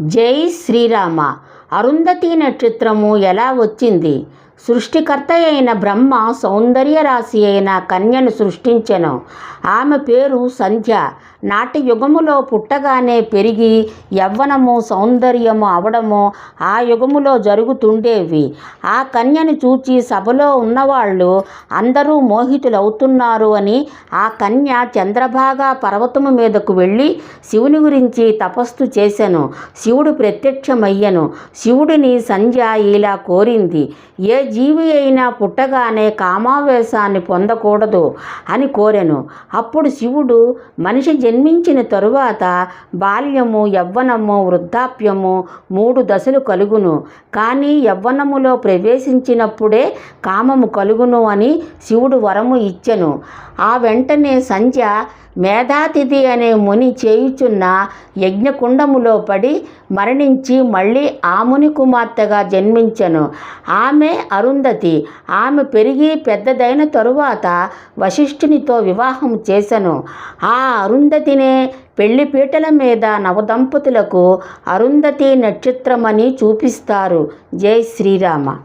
జై శ్రీరామ. అరుంధతి నక్షత్రము ఎలా వచ్చింది? సృష్టికర్త అయిన బ్రహ్మ సౌందర్య రాశి అయిన కన్యను సృష్టించెను. ఆమె పేరు సంధ్య. నాటి యుగములో పుట్టగానే పెరిగి యవ్వనము సౌందర్యము అవడము ఆ యుగములో జరుగుతుండేవి. ఆ కన్యను చూచి సభలో ఉన్నవాళ్ళు అందరూ మోహితులవుతున్నారు అని ఆ కన్య చంద్రభాగా పర్వతము మీదకు వెళ్ళి శివుని గురించి తపస్సు చేశాను శివుడు ప్రత్యక్షమయ్యను. శివుడిని సంధ్య ఇలా కోరింది. ఏ జీవి అయినా పుట్టగానే కామావేశాన్ని పొందకూడదు అని కోరెను. అప్పుడు శివుడు మనిషి జన్మించిన తరువాత బాల్యము యవ్వనము వృద్ధాప్యము మూడు దశలు కలుగును. కానీ యవ్వనములో ప్రవేశించినప్పుడే కామము కలుగును అని శివుడు వరము ఇచ్చెను. ఆ వెంటనే సంధ్య మేధాతిథి అనే ముని చేయుచున్న యజ్ఞకుండములో పడి మరణించి మళ్ళీ ఆ ముని కుమార్తెగా జన్మించెను. ఆమె అరుంధతి. ఆమె పెరిగి పెద్దదైన తరువాత వశిష్ఠునితో వివాహం చేశను ఆ అరుంధ అరుంధతినే పెళ్ళిపీటల మీద నవదంపతులకు అరుంధతి నక్షత్రమని చూపిస్తారు. జై శ్రీరామ.